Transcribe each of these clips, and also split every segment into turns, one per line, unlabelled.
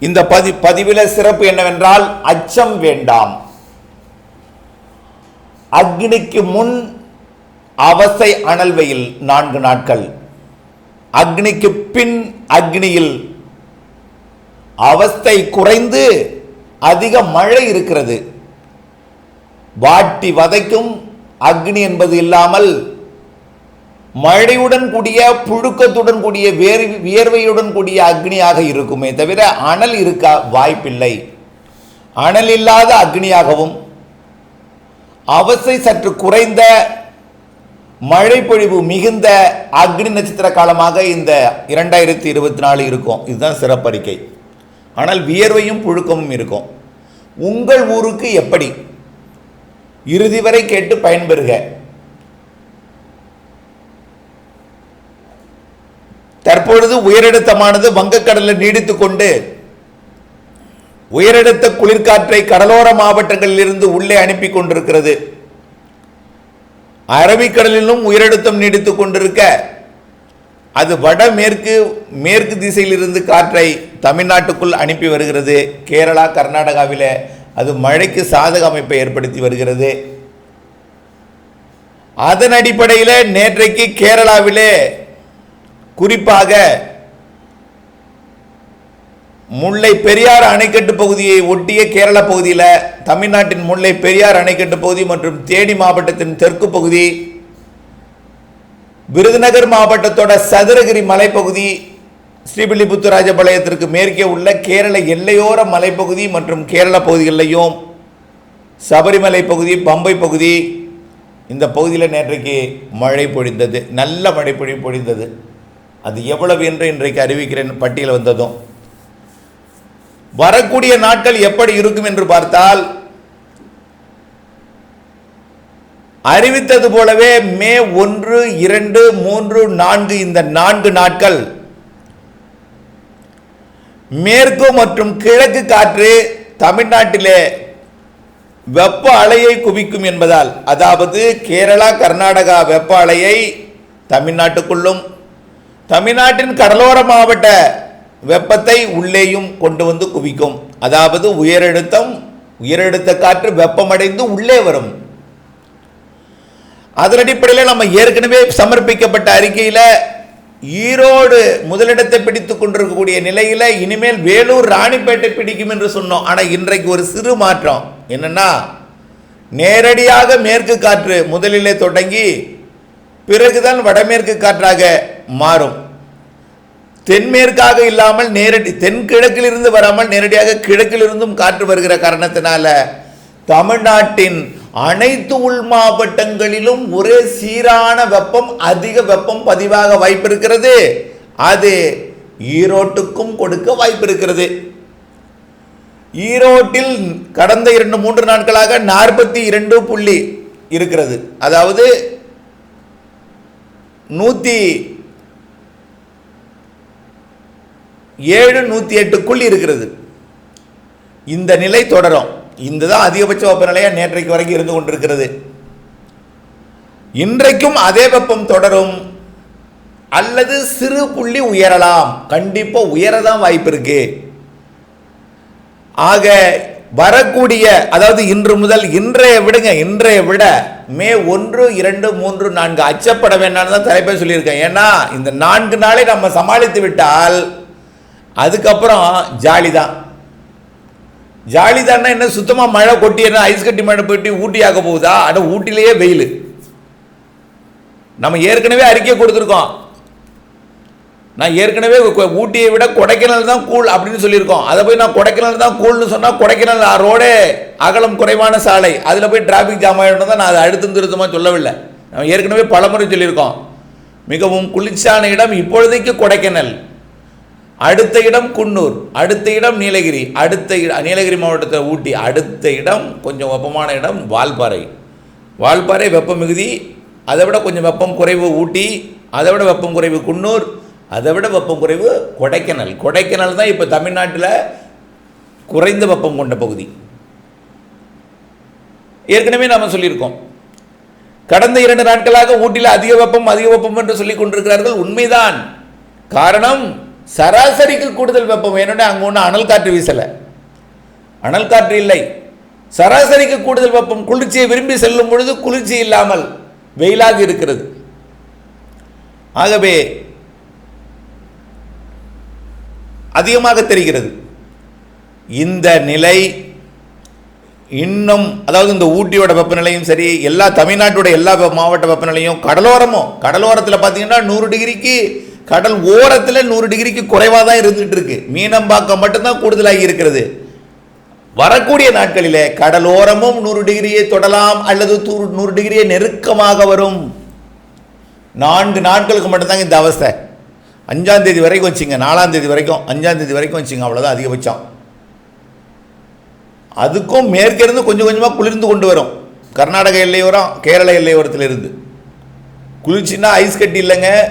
இந்த பதி பதிவில் சிறப்பு என்னவென்றால் அச்சம் வேண்டாம். அக்னிக்கு முன் அவசை அனல்வையில் நான்கு நாட்கள். அக்னிக்கு பின் அக்னியில் அவஸ்தை குறைந்து அதிக மழை இருக்கிறது. வாட்டி வதைக்கும் அக்னி என்பது இல்லாமல் மழையுடன் கூடிய புழுக்கத்துடன் கூடிய வேர் வியர்வையுடன் கூடிய அக்னியாக இருக்குமே தவிர அனல் இருக்க வாய்ப்பில்லை. அனல் இல்லாத அக்னியாகவும் அவசை சற்று குறைந்த மழை பொழிவு மிகுந்த அக்னி நட்சத்திர காலமாக இந்த இரண்டாயிரத்தி இருபத்தி நாலு இருக்கும். இதுதான் சிறப்பறிக்கை. ஆனால் வியர்வையும் புழுக்கமும் இருக்கும். உங்கள் ஊருக்கு எப்படி? இறுதி வரை கேட்டு பயன்பெறுக. தற்பொழுது உயரழுத்தமானது வங்கக்கடலில் நீடித்துக் கொண்டு உயரழுத்த குளிர்காற்றை கடலோர மாவட்டங்களில் இருந்து உள்ளே அனுப்பி கொண்டிருக்கிறது. அரபிக்கடலிலும் உயரழுத்தம் நீடித்துக் கொண்டிருக்க அது வடமேற்கு மேற்கு திசையிலிருந்து காற்றை தமிழ்நாட்டுக்குள் அனுப்பி வருகிறது. கேரளா கர்நாடகாவில் அது மழைக்கு சாதக அமைப்பை ஏற்படுத்தி வருகிறது. அதன் அடிப்படையில் நேற்றைக்கு கேரளாவிலே குறிப்பாக முல்லை பெரியார் அணைக்கட்டு பகுதியை ஒட்டிய கேரள பகுதியில் தமிழ்நாட்டின் முல்லை பெரியார் அணைக்கட்டு பகுதி மற்றும் தேனி மாவட்டத்தின் தெற்கு பகுதி விருதுநகர் மாவட்டத்தோட சதுரகிரி மலைப்பகுதி ஸ்ரீபில்லிபுத்துராஜபாளையத்திற்கு மேற்கே உள்ள கேரள எல்லையோர மலைப்பகுதி மற்றும் கேரள பகுதிகளிலையும் சபரிமலை பகுதி பம்பை பகுதி இந்த பகுதியில் நேற்றைக்கு மழை பொழிந்தது. நல்ல மழை பொழி பொழிந்தது. அது எவ்வளவு என்று இன்றைக்கு அறிவிக்கிறேன் பட்டியல் வந்ததும். வரக்கூடிய நாட்கள் எப்படி இருக்கும் என்று பார்த்தால் அறிவித்தது போலவே மே ஒன்று இரண்டு மூன்று நான்கு இந்த நான்கு நாட்கள் மேற்கு மற்றும் கிழக்கு காற்று தமிழ்நாட்டிலே வெப்ப அலையை குவிக்கும் என்பதால் அதாவது கேரளா கர்நாடகா வெப்ப அலையை தமிழ்நாட்டுக்குள்ளும் தமிழ்நாட்டின் கடலோர மாவட்ட வெப்பத்தை உள்ளேயும் கொண்டு வந்து குவிக்கும். அதாவது உயரழுத்தம் உயரழுத்த காற்று வெப்பமடைந்து உள்ளே வரும். அதன் அடிப்படையில் நம்ம ஏற்கனவே சமர்ப்பிக்கப்பட்ட அறிக்கையில் ஈரோடு முதலிடத்தை பிடித்துக் கொண்டிருக்கக்கூடிய நிலையில் இனிமேல் வேலூர் ராணிப்பேட்டை பிடிக்கும் என்று சொன்னோம். ஆனால் இன்றைக்கு ஒரு சிறு மாற்றம். என்னன்னா நேரடியாக மேற்கு காற்று முதலிலே தொடங்கி பிறகுதான் வடமேற்கு காற்றாக மாறும். தென்மேற்காக இல்லாமல் நேரடி தென்கிழக்கிலிருந்து வராமல் நேரடியாக கிழக்கிலிருந்தும் காற்று வருகிற காரணத்தினால தமிழ்நாட்டின் அனைத்து உள் மாவட்டங்களிலும் ஒரே சீரான வெப்பம் அதிக வெப்பம் பதிவாக வாய்ப்பு இருக்கிறது அது ஈரோட்டுக்கும் கொடுக்க வாய்ப்பு இருக்கிறது ஈரோட்டில் கடந்த இரண்டு மூன்று நாட்களாக நாற்பத்தி இரண்டு புள்ளி இருக்கிறது. அதாவது நூற்றி ஏழு நூற்றி எட்டுக்குள் இருக்கிறது. இந்த நிலை தொடரும். இந்த தான் அதிகபட்ச வெப்பநிலையாக நேற்றைக்கு வரைக்கும் இருந்து கொண்டிருக்கிறது. இன்றைக்கும் அதே வெப்பம் தொடரும். அல்லது சிறு புள்ளி உயரலாம். கண்டிப்பாக உயரதான் வாய்ப்பு இருக்கு. ஆக வரக்கூடிய அதாவது இன்று முதல் இன்றைய விடுங்க இன்றைய விட மே ஒன்று இரண்டு மூன்று நான்கு அச்சப்பட வேண்டாம்னு தான் தலைப்பை சொல்லியிருக்கேன் ஏன்னா இந்த நான்கு நாளை நம்ம சமாளித்து விட்டால் அதுக்கப்புறம் ஜாலி தான் ஜாலி தானே என்ன சுத்தமாக மழை கொட்டி என்ன ஐஸ் கட்டி மழை போயிட்டு ஊட்டி ஆக போகுதா? ஆனால் ஊட்டிலேயே வெயில். நம்ம ஏற்கனவே அறிக்கை கொடுத்துருக்கோம். நான் ஏற்கனவே ஊட்டியை விட கொடைக்கானல் தான் கூழ் அப்படின்னு சொல்லியிருக்கோம். அதை போய் நான் கொடைக்கானல் தான் கூழ்னு சொன்னால் கொடைக்கானல் ரோடே அகலம் குறைவான சாலை. அதில் போய் டிராஃபிக் ஜாம் ஆகிடும் தான் நான் அதை அழுத்தம் திருத்தமாக சொல்லவில்லை. நம்ம ஏற்கனவே பலமுறை சொல்லியிருக்கோம். மிகவும் குளிர்ச்சியான இடம் இப்பொழுதைக்கு கொடைக்கானல். அடுத்த இடம் குன்னூர் அடுத்த இடம் நீலகிரி அடுத்த நீலகிரி மாவட்டத்தில் ஊட்டி அடுத்த இடம் கொஞ்சம் வெப்பமான இடம் வால்பாறை. வால்பாறை வெப்ப மிகுதி அதை விட கொஞ்சம் வெப்பம் குறைவு ஊட்டி அதை விட வெப்பம் குறைவு குன்னூர் அதை விட வெப்பம் குறைவு கொடைக்கானல். கொடைக்கானல் தான் இப்போ தமிழ்நாட்டில் குறைந்த வெப்பம் கொண்ட பகுதி. ஏற்கனவே நாம் சொல்லியிருக்கோம். கடந்த இரண்டு நாட்களாக ஊட்டியில் அதிக வெப்பம் அதிக வெப்பம் என்று சொல்லிக் கொண்டிருக்கிறார்கள். உண்மைதான். காரணம் சராசரிக்கு கூடுதல் வெப்பம் ஏன்னா அங்கே ஒன்றும் அனல் காற்று வீசலை. அனல் காற்று இல்லை. சராசரிக்கு கூடுதல் வெப்பம் குளிர்ச்சியை விரும்பி செல்லும் பொழுது குளிர்ச்சி இல்லாமல் வெயிலாக இருக்கிறது. ஆகவே அதிகமாக தெரிகிறது. இந்த நிலை இன்னும் அதாவது இந்த ஊட்டியோட வெப்பநிலையும் சரி எல்லா தமிழ்நாட்டோட எல்லா மாவட்ட வெப்பநிலையும் கடலோரமும் கடலோரத்தில் பார்த்தீங்கன்னா நூறு டிகிரிக்கு கடல் ஓரத்தில் நூறு டிகிரிக்கு குறைவாக தான் இருந்துகிட்டு இருக்கு. மீனம்பாக்கம் மட்டும்தான் கூடுதலாகி இருக்கிறது. வரக்கூடிய நாட்களிலே கடலோரமும் நூறு டிகிரியை தொடலாம் அல்லது தூ- நூறு டிகிரியை நெருக்கமாக வரும். நான்கு நாட்களுக்கு மட்டும்தாங்க இந்த அவஸ்தை. அஞ்சாம் தேதி வரைக்கும் வச்சுங்க நாலாம் தேதி வரைக்கும் அஞ்சாம் தேதி வரைக்கும் வச்சுங்க அவ்வளோதான் அதிகபட்சம். அதுக்கும் மேற்கிருந்து கொஞ்சம் கொஞ்சமாக குளிர்ந்து கொண்டு வரும். கர்நாடக எல்லையோரம் கேரள எல்லையோரத்தில் இருந்து குளிர்ச்சின்னா ஐஸ் கட்டி இல்லைங்க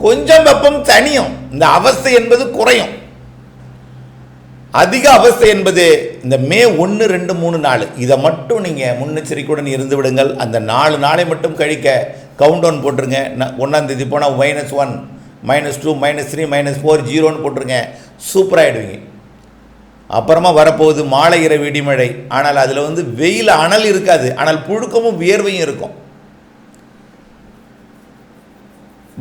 கொஞ்சம் வெப்பம் தனியும். இந்த அவஸ்தை என்பது குறையும். அதிக அவஸ்தை என்பது இந்த மே ஒன்று ரெண்டு மூணு நாலு இதை மட்டும் நீங்கள் முன்னெச்சரிக்கையுடன் இருந்து விடுங்கள். அந்த நாலு நாளை மட்டும் கழிக்க கவுண்ட் டவுன் போட்டுருங்க. ந- தேதி போனால் minus one minus two minus three minus four ஜீரோன்னு போட்டுருங்க. சூப்பராகிடுவீங்க அப்புறமா வரப்போகுது மாலை இரவு இடிமழை. ஆனால் அதில் வந்து வெயில் அனல் இருக்காது. ஆனால் புழுக்கமும் வியர்வையும் இருக்கும்.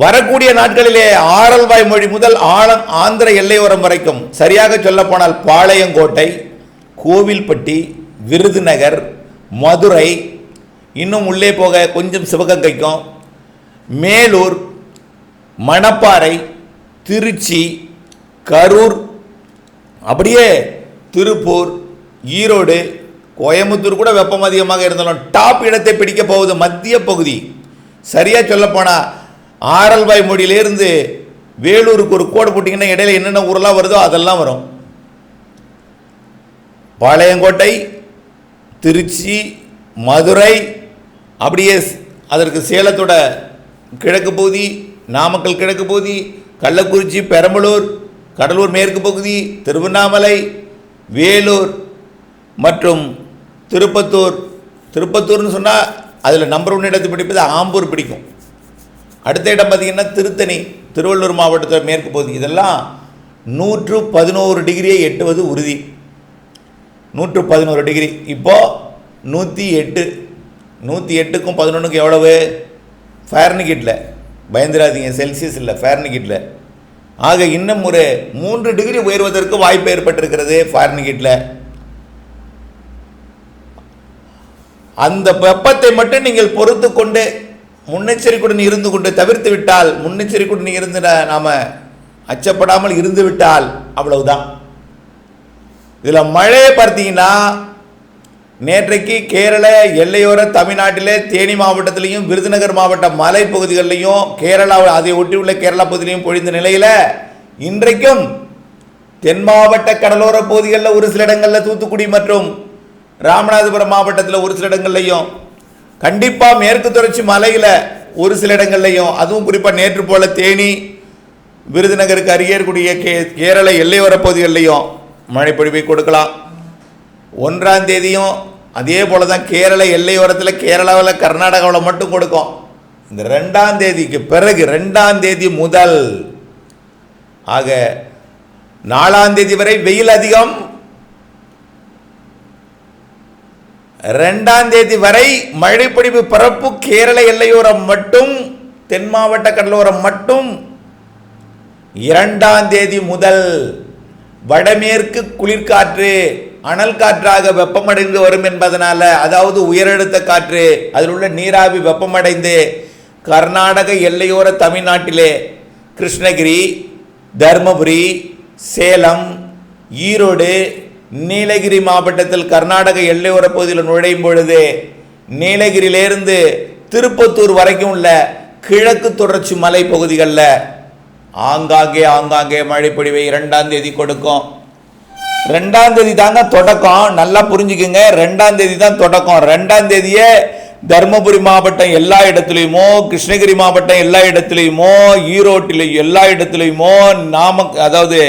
வரக்கூடிய நாட்களிலே ஆரல்வாய் மொழி முதல் ஆழம் ஆந்திர எல்லையோரம் வரைக்கும். சரியாக சொல்லப்போனால் பாளையங்கோட்டை கோவில்பட்டி விருதுநகர் மதுரை இன்னும் உள்ளே போக கொஞ்சம் சிவகங்கைக்கும் மேலூர் மணப்பாறை திருச்சி கரூர் அப்படியே திருப்பூர் ஈரோடு கோயம்புத்தூர் கூட வெப்பம் அதிகமாக இருந்தாலும் டாப் இடத்தை பிடிக்க போகுது மத்திய பகுதி. சரியாக சொல்லப்போனால் ஆரல்வாய் மொழியிலேருந்து வேலூருக்கு ஒரு கோடு போட்டிங்கன்னா இடையில என்னென்ன ஊரெல்லாம் வருதோ அதெல்லாம் வரும். பாளையங்கோட்டை திருச்சி மதுரை அப்படியே அதற்கு சேலத்தோட கிழக்கு பகுதி நாமக்கல் கிழக்கு பகுதி கள்ளக்குறிச்சி பெரம்பலூர் கடலூர் மேற்கு பகுதி திருவண்ணாமலை வேலூர் மற்றும் திருப்பத்தூர். திருப்பத்தூர்னு சொன்னால் அதில் நம்பர் ஒன் இடத்து பிடிப்பது ஆம்பூர் பிடிக்கும். அடுத்த இடம் பார்த்தீங்கன்னா திருத்தணி. திருவள்ளூர் மாவட்டத்தில் மேற்கு பகுதி. இதெல்லாம் நூற்று பதினோரு டிகிரியை எட்டுவது உறுதி. நூற்று பதினோரு டிகிரி. இப்போது நூற்றி எட்டு. நூற்றி எட்டுக்கும் பதினொன்றுக்கும் எவ்வளவு? ஃபேர்னிகிட்டில் பயந்துராதீங்க. செல்சியஸ் இல்லை ஃபேர்னிகிட்டில் ஆக இன்னும் ஒரு மூன்று டிகிரி உயர்வதற்கு வாய்ப்பு ஏற்பட்டிருக்கிறது ஃபேர்னிகிட்டில் அந்த வெப்பத்தை மட்டும் நீங்கள் பொறுத்து கொண்டு முன்னெச்சரிக்கையுடன் இருந்து கொண்டு தவிர்த்து விட்டால் முன்னெச்சரிக்கையுடன் இருந்து நாம் அச்சப்படாமல் இருந்து விட்டால் அவ்வளவுதான். இதில் மழையை பார்த்தீங்கன்னா நேற்றைக்கு கேரள எல்லையோர தமிழ்நாட்டிலே தேனி மாவட்டத்திலையும் விருதுநகர் மாவட்ட மலைப்பகுதிகளிலையும் கேரளா அதை ஒட்டியுள்ள கேரளா பகுதியிலையும் பொழிந்த நிலையில் இன்றைக்கும் தென் மாவட்ட கடலோர பகுதிகளில் ஒரு சில இடங்களில் தூத்துக்குடி மற்றும் ராமநாதபுரம் மாவட்டத்தில் ஒரு சில இடங்கள்லையும் கண்டிப்பாக மேற்கு தொடர்ச்சி மலையில் ஒரு சில இடங்கள்லையும் அதுவும் குறிப்பாக நேற்று போல தேனி விருதுநகருக்கு அருகே இருக்கக்கூடிய கே கேரள எல்லையோர பகுதிகளிலையும் மழை பொழிவை கொடுக்கலாம். ஒன்றாம் தேதியும் அதே போல தான் கேரள எல்லையோரத்தில் கேரளாவில் கர்நாடகாவில் மட்டும் கொடுக்கும். இந்த ரெண்டாம் தேதிக்கு பிறகு ரெண்டாம் தேதி முதல். ஆக நாலாம் தேதி வரை வெயில் அதிகம் ரெண்டாம் தேதி வரை மழைப்பொழிவு பரப்பு கேரள எல்லையோரம் மட்டும் தென் மாவட்ட கடலோரம் மட்டும். இரண்டாம் தேதி முதல் வடமேற்கு குளிர்காற்று அனல் காற்றாக வெப்பமடைந்து வரும் என்பதனால அதாவது உயரழுத்த காற்று அதில் உள்ள நீராவி வெப்பமடைந்து கர்நாடக எல்லையோர தமிழ்நாட்டிலே கிருஷ்ணகிரி தருமபுரி சேலம் ஈரோடு நீலகிரி மாவட்டத்தில் கர்நாடக எல்லையோர பகுதியில் நுழையும் பொழுது நீலகிரியிலேருந்து திருப்பத்தூர் வரைக்கும் உள்ள கிழக்கு தொடர்ச்சி மலை பகுதிகளில் ஆங்காங்கே ஆங்காங்கே மழை பொழிவை இரண்டாம் தேதி கொடுக்கும். ரெண்டாம் தேதி தாங்க தொடக்கம். நல்லா புரிஞ்சுக்குங்க. ரெண்டாம் தேதி தான் தொடக்கம். ரெண்டாம் தேதியே தருமபுரி மாவட்டம் எல்லா இடத்துலையுமோ கிருஷ்ணகிரி மாவட்டம் எல்லா இடத்துலையுமோ ஈரோட்டிலையும் எல்லா இடத்துலையுமோ நாம அதாவது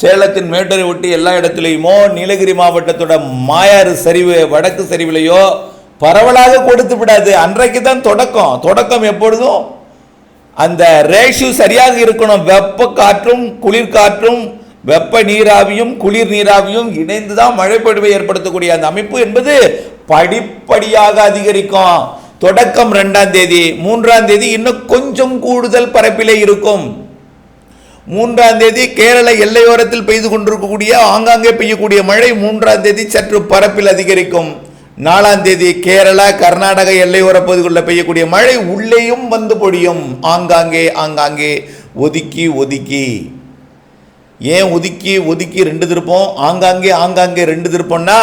சேலத்தின் மேட்டரை ஒட்டி எல்லா இடத்துலையுமோ நீலகிரி மாவட்டத்தோட மாயாறு சரிவு வடக்கு சரிவிலையோ பரவலாக கொடுத்து விடாது. அன்றைக்கு தான் தொடக்கம். தொடக்கம் எப்பொழுதும் அந்த ரேஷியூ சரியாக இருக்கணும். வெப்ப காற்றும் குளிர்காற்றும் வெப்ப நீராவியும் குளிர் நீராவியும் இணைந்து தான் மழைப்பொழிவை ஏற்படுத்தக்கூடிய அந்த அமைப்பு என்பது படிப்படியாக அதிகரிக்கும். தொடக்கம் ரெண்டாம் தேதி மூன்றாம் தேதி இன்னும் கொஞ்சம் கூடுதல் பரப்பிலே இருக்கும். மூன்றாம் தேதி கேரள எல்லையோரத்தில் பெய்து கொண்டிருக்கக்கூடிய ஆங்காங்கே பெய்யக்கூடிய மழை மூன்றாம் தேதி சற்று பரப்பில் அதிகரிக்கும். நாலாம் தேதி கேரளா கர்நாடக எல்லையோர பகுதிகளில் பெய்யக்கூடிய மழை உள்ளேயும் வந்து பொழியும். ஆங்காங்கே ஆங்காங்கே ஒதுக்கி ஒதுக்கி. ஏன் ஒதுக்கி ஒதுக்கி ரெண்டு திருப்பம்? ஆங்காங்கே ஆங்காங்கே ரெண்டு திருப்பம்னா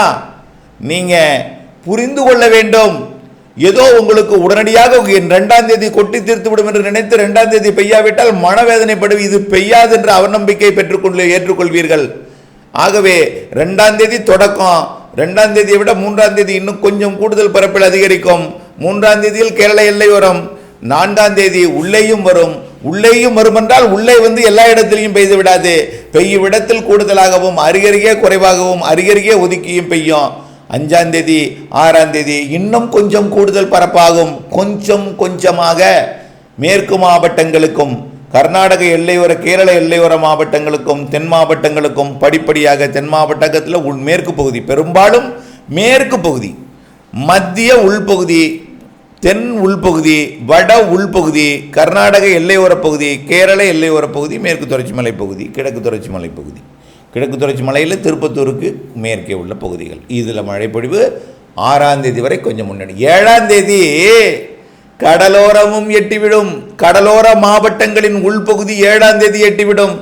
நீங்கள் புரிந்து கொள்ள வேண்டும். ஏதோ உங்களுக்கு உடனடியாக ரெண்டாம் தேதி கொட்டி தீர்த்து விடும் என்று நினைத்து ரெண்டாம் தேதி பெய்யாவிட்டால் மனவேதனைப்படும். இது பெய்யாது என்ற அவநம்பிக்கை பெற்றுக்கொள்ள ஏற்றுக்கொள்வீர்கள். ஆகவே ரெண்டாம் தேதி தொடக்கம். ரெண்டாம் தேதியை விட மூன்றாம் தேதி இன்னும் கொஞ்சம் கூடுதல் பரப்பில் அதிகரிக்கும். மூன்றாம் தேதியில் கேரள எல்லையோரம் நான்காம் தேதி உள்ளேயும் வரும். உள்ளேயும் வரும் என்றால் உள்ளே வந்து எல்லா இடத்திலையும் பெய்து விடாது. பெய்யும் இடத்தில் கூடுதலாகவும் அருகருகே குறைவாகவும் அருகருகே ஒதுக்கியும் பெய்யும். அஞ்சாம் தேதி ஆறாம் தேதி இன்னும் கொஞ்சம் கூடுதல் பரப்பாகும். கொஞ்சம் கொஞ்சமாக மேற்கு மாவட்டங்களுக்கும் கர்நாடக எல்லையோர கேரள எல்லையோர மாவட்டங்களுக்கும் தென் மாவட்டங்களுக்கும் படிப்படியாக தென் மாவட்டத்தில் உள் மேற்கு பகுதி பெரும்பாலும் மேற்கு பகுதி மத்திய உள்பகுதி தென் உள்பகுதி வட உள்பகுதி கர்நாடக எல்லையோர பகுதி கேரள எல்லையோர பகுதி மேற்கு தொடர்ச்சி மலை பகுதி கிழக்கு தொடர்ச்சி மலைப்பகுதி. பகுதி கிழக்கு தொடர்ச்சி மலையில் திருப்பத்தூருக்கு மேற்கே உள்ள பகுதிகள். இதில் மழைப்பொழிவு ஆறாம் தேதி வரை கொஞ்சம் முன்னாடி ஏழாம் தேதி கடலோரமும் எட்டிவிடும். கடலோர மாவட்டங்களின் உள்பகுதி ஏழாம் தேதி எட்டிவிடும்.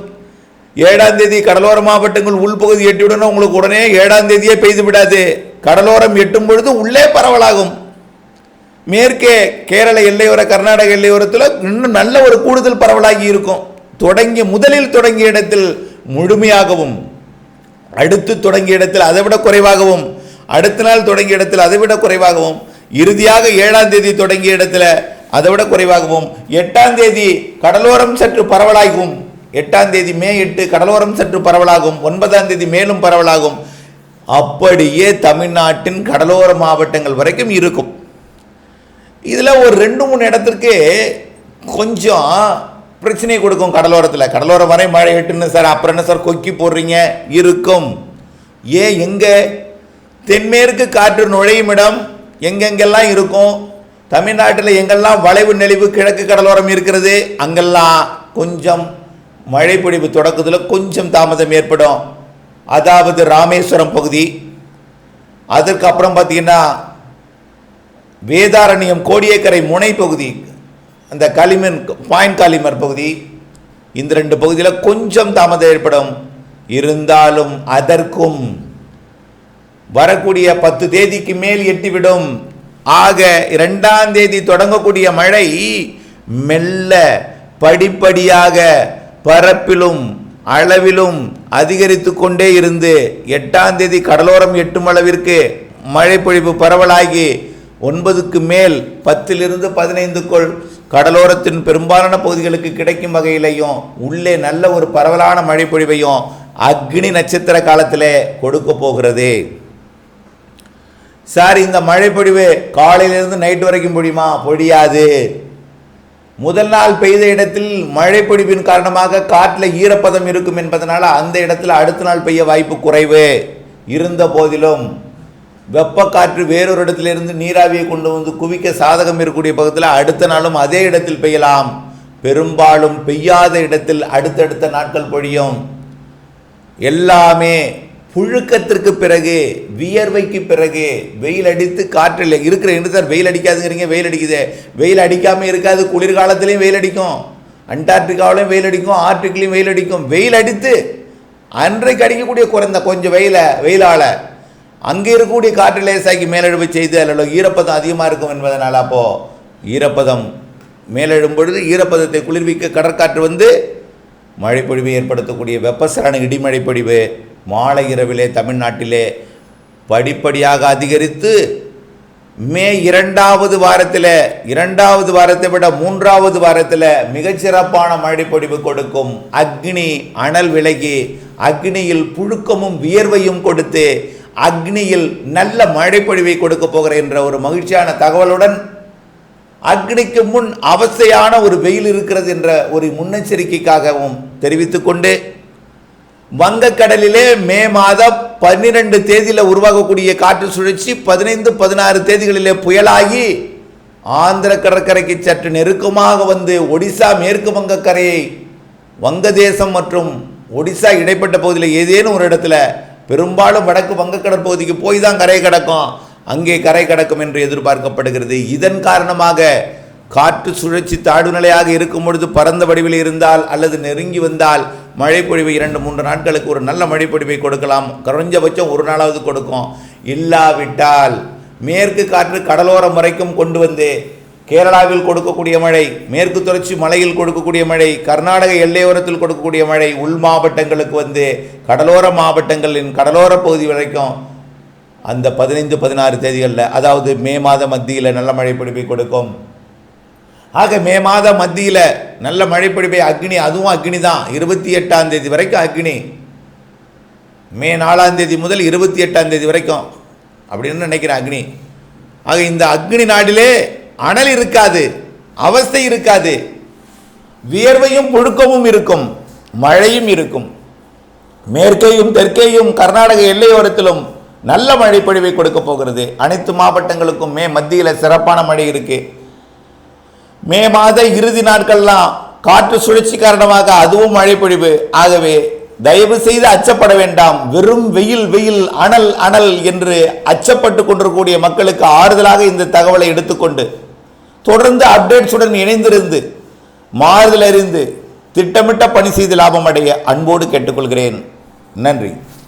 ஏழாம் தேதி கடலோர மாவட்டங்கள் உள்பகுதி எட்டிவிடணும் உங்களுக்கு உடனே ஏழாம் தேதியே பெய்து விடாது. கடலோரம் எட்டும் பொழுது உள்ளே பரவலாகும். மேற்கே கேரள எல்லையோர கர்நாடக எல்லையோரத்தில் இன்னும் நல்ல ஒரு கூடுதல் பரவலாகி இருக்கும். தொடங்கி முதலில் தொடங்கிய இடத்தில் முழுமையாகவும். அடுத்து தொடங்கிய இடத்தில் அதை விட குறைவாகவும். அடுத்த நாள் தொடங்கிய இடத்தில் அதை விட குறைவாகவும். இறுதியாக ஏழாம் தேதி தொடங்கிய இடத்துல அதை விட குறைவாகவும். எட்டாம் தேதி கடலோரம் சற்று பரவலாகும். எட்டாம் தேதி மே எட்டு கடலோரம் சற்று பரவலாகும். ஒன்பதாம் தேதி மேலும் பரவலாகும். அப்படியே தமிழ்நாட்டின் கடலோர மாவட்டங்கள் வரைக்கும் இருக்கும். இதில் ஒரு ரெண்டு மூணு இடத்திற்கு கொஞ்சம் பிரச்சனை கொடுக்கும் கடலோரத்தில். கடலோரம் வரை மழை எட்டுன்னு சார் அப்புறம் என்ன சார் கொக்கி போடுறீங்க? இருக்கும். ஏன் எங்கே? தென்மேற்கு காற்று நுழையும் இடம் எங்கெங்கெல்லாம் இருக்கும்? தமிழ்நாட்டில் எங்கெல்லாம் வளைவு நெளிவு கிழக்கு கடலோரம் இருக்கிறது? அங்கெல்லாம் கொஞ்சம் மழைப்பொழிவு தொடக்கத்தில் கொஞ்சம் தாமதம் ஏற்படும். அதாவது ராமேஸ்வரம் பகுதி. அதற்கு பார்த்தீங்கன்னா வேதாரண்யம் கோடியக்கரை முனை பகுதி. அந்த களிமண் பாயிண்ட் காலிமர் பகுதி இந்த ரெண்டு பகுதியில் கொஞ்சம் தாமதம் ஏற்படும். இருந்தாலும் அதற்கும் வரக்கூடிய பத்து தேதிக்கு மேல் எட்டிவிடும். ஆக இரண்டாம் தேதி தொடங்கக்கூடிய மழை மெல்ல படிப்படியாக பரப்பிலும் அளவிலும் அதிகரித்து கொண்டே இருந்து எட்டாம் தேதி கடலோரம் எட்டும் அளவிற்கு மழை பொழிவு பரவலாகி ஒன்பதுக்கு மேல் பத்திலிருந்து பதினைந்துக்குள் கடலோரத்தின் பெரும்பாலான பகுதிகளுக்கு கிடைக்கும் வகையிலையும் உள்ளே நல்ல ஒரு பரவலான மழை பொழிவையும் அக்னி நட்சத்திர காலத்தில் கொடுக்க போகிறது. சார் இந்த மழைப்பொழிவு காலையிலிருந்து நைட் வரைக்கும் பொழியுமா? பொழியாது. முதல் நாள் பெய்த இடத்தில் மழைப்பொழிவின் காரணமாக காட்டில் ஈரப்பதம் இருக்கும் என்பதனால் அந்த இடத்துல அடுத்த நாள் பெய்ய வாய்ப்பு குறைவு. இருந்த போதிலும் வெப்ப காற்று வேறொரு இடத்திலிருந்து நீராவியை கொண்டு வந்து குவிக்க சாதகம் இருக்கக்கூடிய பக்கத்தில் அடுத்த நாளும் அதே இடத்தில் பெய்யலாம். பெரும்பாலும் பெய்யாத இடத்தில் அடுத்தடுத்த நாட்கள் பொழியும். எல்லாமே புழுக்கத்திற்கு பிறகு வியர்வைக்கு பிறகு வெயில் அடித்து காற்றில் இருக்கிற என்ன சார் வெயில் அடிக்காதுங்கிறீங்க? வெயில் அடிக்குது. வெயில் அடிக்காமல் இருக்காது. குளிர்காலத்துலேயும் வெயில் அடிக்கும். அண்டார்டிகாவிலையும் வெயில் அடிக்கும். ஆர்டிக்லையும் வெயில் அடிக்கும். வெயில் அடித்து அன்றைக்கு அடிக்கக்கூடிய குறைந்த கொஞ்சம் வெயில வெயிலால் அங்கே இருக்கக்கூடிய காற்று லேசாக்கி மேலெழுப்பு செய்து அதில் ஈரப்பதம் அதிகமாக இருக்கும் என்பதனால் அப்போது ஈரப்பதம் மேலெழும் பொழுது ஈரப்பதத்தை குளிர்விக்க கடற்காற்று வந்து மழைப்பொழிவை ஏற்படுத்தக்கூடிய வெப்பசலன இடிமழைப்பொழிவு மாலை இரவிலே தமிழ்நாட்டிலே படிப்படியாக அதிகரித்து மே இரண்டாவது வாரத்தில் இரண்டாவது வாரத்தை விட மூன்றாவது வாரத்தில் மிகச்சிறப்பான மழைப்பொழிவு கொடுக்கும். அக்னி அனல் விலகி அக்னியில் புழுக்கமும் வியர்வையும் கொடுத்து அக்னியில் நல்ல மழைப்பொழிவை கொடுக்க போகிற என்ற ஒரு மகிழ்ச்சியான தகவலுடன் அக்னிக்கு முன் அவசையான ஒரு வெயில் இருக்கிறது என்ற ஒரு முன்னெச்சரிக்கைக்காகவும் தெரிவித்துக்கொண்டு வங்கக்கடலிலே மே மாதம் பன்னிரெண்டு தேதியில் உருவாகக்கூடிய காற்று சுழற்சி பதினைந்து பதினாறு தேதிகளிலே புயலாகி ஆந்திர கடற்கரைக்கு சற்று நெருக்கமாக வந்து ஒடிசா மேற்கு வங்கக்கரையை வங்கதேசம் மற்றும் ஒடிசா இடைப்பட்ட பகுதியில் ஏதேனும் ஒரு இடத்துல பெரும்பாலும் வடக்கு வங்கக்கடற் பகுதிக்கு போய் தான் கரை கடக்கும். அங்கே கரை கடக்கும் என்று எதிர்பார்க்கப்படுகிறது. இதன் காரணமாக காற்று சுழற்சி தாழ்வுநிலையாக இருக்கும் பொழுது பரந்த வடிவில் இருந்தால் அல்லது நெருங்கி வந்தால் மழைப்பொழிவு இரண்டு மூன்று நாட்களுக்கு ஒரு நல்ல மழைப்பொழிவை கொடுக்கலாம். குறைஞ்சபட்சம் ஒரு நாளாவது கொடுக்கும். இல்லாவிட்டால் மேற்கு காற்று கடலோரம் வரைக்கும் கொண்டு வந்து கேரளாவில் கொடுக்கக்கூடிய மழை மேற்கு தொடர்ச்சி மலையில் கொடுக்கக்கூடிய மழை கர்நாடக எல்லையோரத்தில் கொடுக்கக்கூடிய மழை உள் மாவட்டங்களுக்கு வந்து கடலோர மாவட்டங்களின் கடலோர பகுதி வரைக்கும் அந்த பதினைந்து பதினாறு தேதிகளில் அதாவது மே மாத மத்தியில் நல்ல மழை கொடுக்கும். ஆக மே மாத மத்தியில் நல்ல மழை அக்னி அதுவும் அக்னி தான். இருபத்தி எட்டாம் தேதி வரைக்கும் அக்னி. மே நாலாம் தேதி முதல் இருபத்தி எட்டாம் தேதி வரைக்கும். அப்படின்னு நினைக்கிறேன் அக்னி. ஆக இந்த அக்னி நாடிலே அனல் இருக்காது அவஸ்தை இருக்காது. வியர்வையும் புழுக்கமும் இருக்கும் மழையும் இருக்கும். மேற்கேயும் தெற்கேயும் கர்நாடக எல்லையோரத்திலும் நல்ல மழை பொழிவை கொடுக்க போகிறது. அனைத்து மாவட்டங்களுக்கும் மே மத்தியில் சிறப்பான மழை இருக்கு. மே மாத இறுதி நாட்கள்லாம் காற்று சுழற்சி காரணமாக அதுவும் மழை பொழிவு ஆகவே தயவு செய்து அச்சப்பட வேண்டாம். வெறும் வெயில் வெயில் அனல் அனல் என்று அச்சப்பட்டு கொண்டிருக்கக்கூடிய மக்களுக்கு ஆறுதலாக இந்த தகவலை எடுத்துக்கொண்டு தொடர்ந்து அப்டேட்ஸுடன் இணைந்திருந்து மாறுதல் அறிந்து திட்டமிட்ட பணி செய்து லாபம் அடைய அன்போடு கேட்டுக்கொள்கிறேன். நன்றி.